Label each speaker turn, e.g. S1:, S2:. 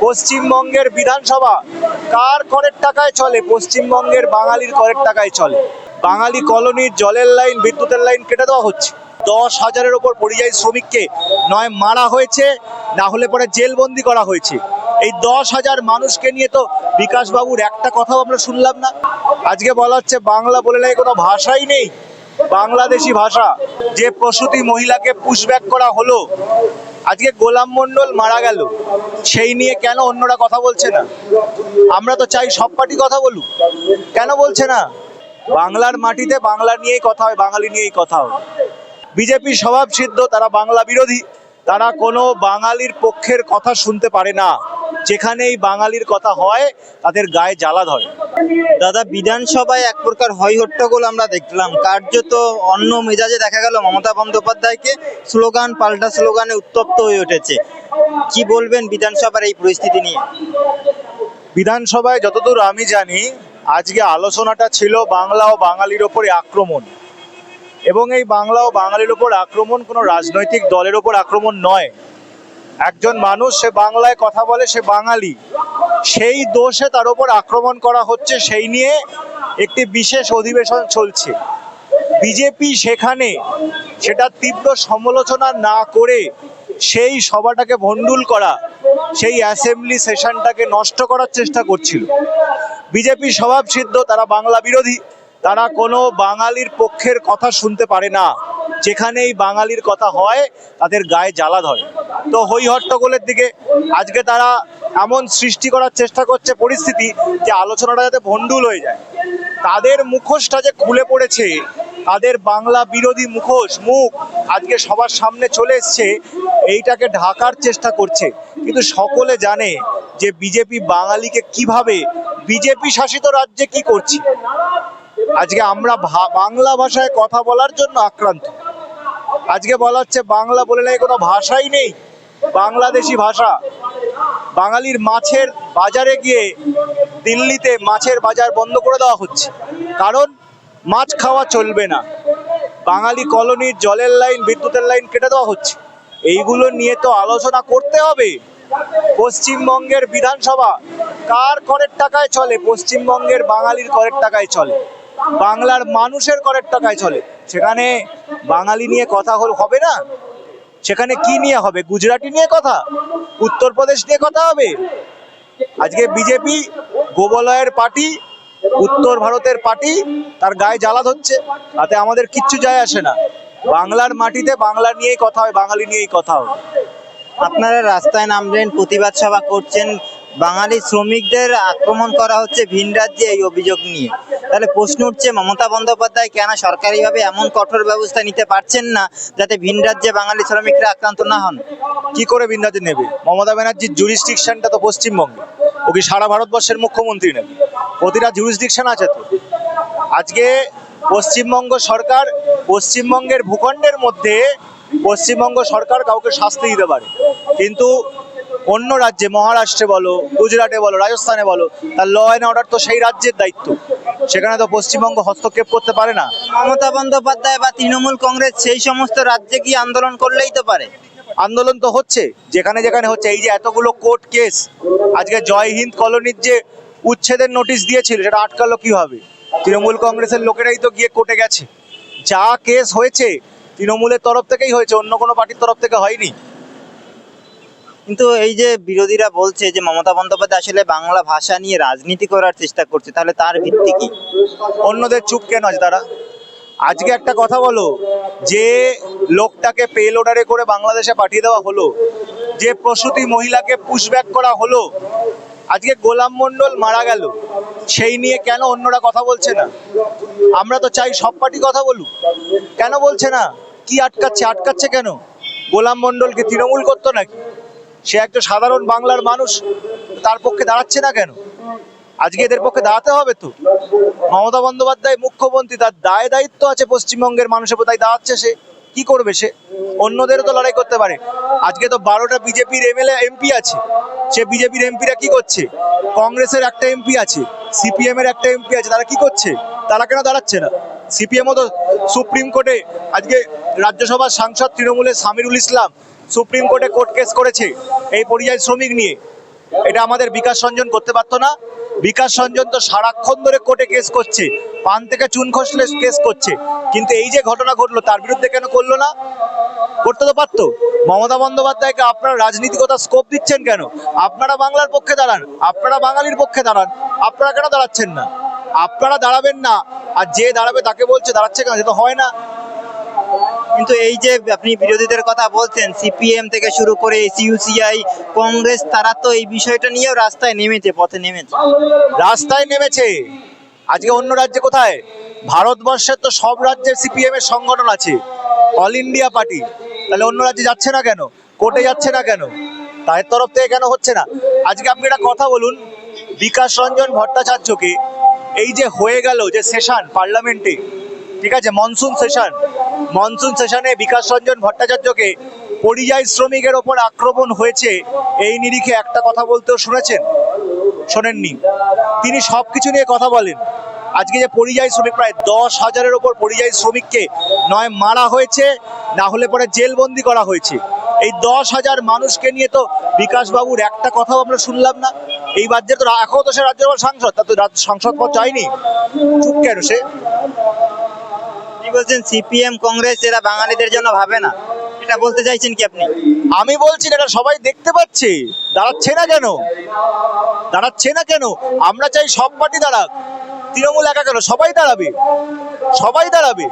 S1: পশ্চিমবঙ্গের বিধানসভা কার করের টাকায় চলে? পশ্চিমবঙ্গের বাঙালির করের টাকায় চলে। বাঙালি কলোনির জলের লাইন, বিদ্যুতের লাইন কেটে দেওয়া হচ্ছে। দশ হাজারের ওপর পরিযায়ী শ্রমিককে। নয়, মারা হয়েছে, না হলে পরে জেলবন্দি করা হয়েছে। এই দশ হাজার মানুষকে নিয়ে তো বিকাশ বাবুর একটা কথাও আমরা শুনলাম না। আজকে বলা হচ্ছে বাংলা বলে নাই, কোনো ভাষাই নেই। বাংলাদেশি ভাষা, যে প্রসূতি মহিলাকে পুশব্যাক করা হলো, আজকে গোলাম মন্ডল মারা গেল, সেই নিয়ে কেন অন্যরা কথা বলছে না? আমরা তো চাই সব পার্টি কথা বলুক, কেন বলছে না? বাংলার মাটিতে বাংলা নিয়েই কথা হয়, বাঙালি নিয়েই কথা হয়। বিজেপির স্বভাব সিদ্ধ, তারা বাংলা বিরোধী। তারা কোনো বাঙালির পক্ষের কথা শুনতে পারে না। যেখানেই বাঙালির কথা হয়, তাদের গায়ে জ্বালা ধরে।
S2: দাদা, বিধানসভায় এক প্রকার হয় হট্টগোল আমরা দেখলাম। কার্যত অন্য মেজাজে দেখা গেল মমতা বন্দ্যোপাধ্যায়কে স্লোগান, পাল্টা স্লোগানে উত্তপ্ত হয়ে উঠেছে। কি বলবেন বিধানসভার এই পরিস্থিতি নিয়ে?
S1: বিধানসভায় যতদূর আমি জানি, আজকে আলোচনাটা ছিল বাংলা ও বাঙালির ওপরে আক্রমণ। এবং এই বাংলা ও বাঙালির ওপর আক্রমণ কোনো রাজনৈতিক দলের ওপর আক্রমণ নয়। একজন মানুষ সে বাংলায় কথা বলে, সে বাঙালি। সেই দোষে তার ওপর আক্রমণ করা হচ্ছে, সেই নিয়ে একটি বিশেষ অধিবেশন চলছে। বিজেপি সেখানে সেটা তীব্র সমালোচনা না করে সেই সভাটাকে ভণ্ডুল করা, সেই অ্যাসেম্বলি সেশনটাকে নষ্ট করার চেষ্টা করছিল। বিজেপি স্বভাব সিদ্ধ তারা বাংলা বিরোধী। তারা কোনো বাঙালির পক্ষের কথা শুনতে পারে না। যেখানেই বাঙালির কথা হয়, তাদের গায়ে জ্বালা ধরে। তো হই হট্টগোলের দিকে আজকে তারা এমন সৃষ্টি করার চেষ্টা করছে পরিস্থিতি যে আলোচনাটা যাতে ভণ্ডুল হয়ে যায়। তাদের মুখোশটা যে খুলে পড়েছে, তাদের বাংলা বিরোধী মুখোশ, মুখ আজকে সবার সামনে চলে এসছে, এইটাকে ঢাকার চেষ্টা করছে। কিন্তু সকলে জানে যে বিজেপি বাঙালিকে কীভাবে, বিজেপি শাসিত রাজ্যে কি করছে? আজকে আমরা বাংলা ভাষায় কথা বলার জন্য আক্রান্ত। আজকে বলা হচ্ছে বাংলা বলে নাই কোনো ভাষাই নেই। বাংলাদেশি ভাষা। বাঙালির মাছের বাজারে গিয়ে দিল্লিতে মাছের বাজার বন্ধ করে দেওয়া হচ্ছে। কারণ মাছ খাওয়া চলবে না। বাঙালি কলোনির জলের লাইন, বিদ্যুতের লাইন কেটে দেওয়া হচ্ছে। এইগুলো নিয়ে তো আলোচনা করতে হবে। পশ্চিমবঙ্গের বিধানসভা কার করের টাকায় চলে? পশ্চিমবঙ্গের বাঙালির করের টাকায় চলে। বাংলার মানুষের করের টাকায় চলে। সেখানে বাঙালি নিয়ে কথা হবে না? সেখানে কি নিয়ে হবে? গুজরাটি নিয়ে কথা? উত্তরপ্রদেশ নিয়ে কথা হবে? আজকে বিজেপি গোবলয়ের পার্টি, উত্তর ভারতের পার্টি, তার গায়ে জ্বালা ধরছে। তাতে আমাদের কিচ্ছু যায় আসে না। বাংলার মাটিতে বাংলা নিয়েই কথা হয়, বাঙালি নিয়েই কথা হয়।
S2: আপনারা রাস্তায় নামলেন, প্রতিবাদ সভা করছেন বাঙালি শ্রমিকদের আক্রমণ করা হচ্ছে ভিন রাজ্যে এই অভিযোগ নিয়ে। তাহলে প্রশ্ন উঠছে, মমতা বন্দ্যোপাধ্যায় কেন সরকারিভাবে এমন কঠোর ব্যবস্থা নিতে পারছেন না যাতে ভিন রাজ্যে বাঙালি শ্রমিকরা আক্রান্ত না হন?
S1: কি করে ভিন রাজ্যে নেবে? মমতা ব্যানার্জির জুরিসডিকশনটা তো পশ্চিমবঙ্গে। ও কি সারা ভারতবর্ষের মুখ্যমন্ত্রী নাকি? প্রতিটা জুরিসডিকশন আছে তো। আজকে পশ্চিমবঙ্গ সরকার পশ্চিমবঙ্গের ভূখণ্ডের মধ্যে পশ্চিমবঙ্গ সরকার কাউকে শাস্তি দিতে পারে। কিন্তু অন্য রাজ্যে মহারাষ্ট্রে বলো গুজরাটে বলো রাজস্থানে বলো তার ল অ্যান্ড অর্ডার তো সেই রাজ্যের দায়িত্ব। সেখানে তো পশ্চিমবঙ্গ হস্তক্ষেপ করতে পারে না।
S2: মমতা বন্দ্যোপাধ্যায় বা তৃণমূল কংগ্রেস সেই সমস্ত রাজ্যে গিয়ে আন্দোলন করলেই তো পারে।
S1: আন্দোলন তো হচ্ছে যেখানে যেখানে হচ্ছে এই যে এতগুলো কোর্ট কেস আজকে জয় হিন্দ কলোনির যে উচ্ছেদের নোটিশ দিয়েছিল সেটা আটকালো কীভাবে? তৃণমূল কংগ্রেসের লোকেরাই তো গিয়ে কোর্টে গেছে। যা কেস হয়েছে তৃণমূলের তরফ থেকেই হয়েছে অন্য কোনো পার্টির তরফ থেকে হয়নি।
S2: কিন্তু এই যে বিরোধীরা বলছে যে মমতা বন্দ্যোপাধ্যায় আসলে বাংলা ভাষা নিয়ে রাজনীতি করার চেষ্টা করছে, তাহলে তার ভিত্তি কি?
S1: অন্যদের চুপ কেন আছে তারা? আজকে একটা কথা বলো, যে লোকটাকে পেল অর্ডারে করে বাংলাদেশে পাঠিয়ে দেওয়া হলো, যে প্রসূতি মহিলাকে পুশব্যাক করা হলো, আজকে গোলাম মণ্ডল মারা গেল, সেই নিয়ে কেন অন্যরা কথা বলছে না? আমরা তো চাই সব পার্টি কথা বলুক। কেন বলছে না? কি আটকাচ্ছে? আটকাচ্ছে কেন? গোলাম মণ্ডলকে তৃণমূল করতো নাকি? সে একটা সাধারণ বাংলার মানুষ, তার পক্ষে দাঁড়াচ্ছে না কেন? আজকে এদের পক্ষে দাঁড়াতে হবে তো। মমতা বন্দ্যোপাধ্যায় মুখ্যমন্ত্রী, তার দায় দায়িত্ব আছে পশ্চিমবঙ্গের মানুষের কোথায় দাঁড়াচ্ছে সে। কি করবে সে? অন্যদেরও তো লড়াই করতে পারে। আজকে তো বারোটা বিজেপির এমএলএ, এমপি আছে। সে বিজেপির এমপিরা কি করছে? কংগ্রেসের একটা এমপি আছে সিপিএম এর একটা এমপি আছে, তারা কি করছে? তারা কেন দাঁড়াচ্ছে না? সিপিএমও তো সুপ্রিম কোর্টে আজকে রাজ্যসভার সাংসদ তৃণমূলের সামিরুল ইসলাম সুপ্রিম কোর্টে কোর্ট কেস করেছে এই পরিযায়ী শ্রমিক নিয়ে। এটা আমাদের বিকাশ রঞ্জন করতে পারতো না। বিকাশ রঞ্জন তো সারাক্ষণ ধরে কোর্টে কেস করছে, পান থেকে চুন খসলে কেস করছে। কিন্তু এই যে ঘটনা ঘটলো, তার বিরুদ্ধে কেন করল না? করতে তো পারতো। মমতা বন্দ্যোপাধ্যায়কে আপনারা রাজনীতিকতা স্কোপ দিচ্ছেন কেন? আপনারা বাংলার পক্ষে দাঁড়ান, আপনারা বাঙালির পক্ষে দাঁড়ান, আপনারা কেন দাঁড়াচ্ছেন না? আপনারা দাঁড়াবেন না, আর যে দাঁড়াবে তাকে বলছে, দাঁড়াচ্ছে কেন? সে তো হয় না।
S2: কিন্তু এই যে আপনি বিরোধীদের কথা বলছেন, সিপিএম থেকে শুরু করে সিইউসিআই কংগ্রেস, তারা তো এই বিষয়টা নিয়েও রাস্তায় নেমেছে, পথে নেমেছে।
S1: রাস্তায় নেমেছে। আজকে অন্য রাজ্যে কোথায়? ভারতবর্ষের তো সব রাজ্যের সিপিএম এর সংগঠন আছে। All India party. তাহলে অন্য রাজ্যে যাচ্ছে না কেন? কোর্টে যাচ্ছে না কেন? তাদের তরফ থেকে কেন হচ্ছে না? আজকে আপনি একটা কথা বলুন, বিকাশ রঞ্জন ভট্টাচার্যকে। এই যে হয়ে গেল যে সেশন পার্লামেন্টে, ঠিক আছে? Monsoon session. মনসুন সেশনে বিকাশ রঞ্জন ভট্টাচার্যকে পরিযায়ী শ্রমিকের ওপর আক্রমণ হয়েছে, এই নিরিখে একটা কথা বলতেও শুনেছেন? শোনেননি। তিনি সব কিছু নিয়ে কথা বলেন। আজকে যে পরিযায়ী শ্রমিক, প্রায় দশ হাজারের ওপর পরিযায়ী শ্রমিককে নয়, মারা হয়েছে, না হলে পরে জেলবন্দি করা হয়েছে। এই দশ হাজার মানুষকে নিয়ে তো বিকাশ বাবুর একটা কথাও আমরা শুনলাম না। এই রাজ্যে তো এখনও তো সে রাজ্যসভার সাংসদ, তা তো সংসদ পদ চাইনি চুপ কেন সে?
S2: কি বলছেন? সিপিএম, কংগ্রেস, এরা বাঙালিদের জন্য ভাবে না। এটা বলতে চাইছেন কি আপনি?
S1: আমি বলছি এটা সবাই দেখতে পাচ্ছে। দাঁড়াচ্ছে না কেন? দাঁড়াচ্ছে না কেন? আমরা চাই সব পার্টি দাঁড়াক। তৃণমূল একা কেন? সবাই দাঁড়াবে। সবাই দাঁড়াবে।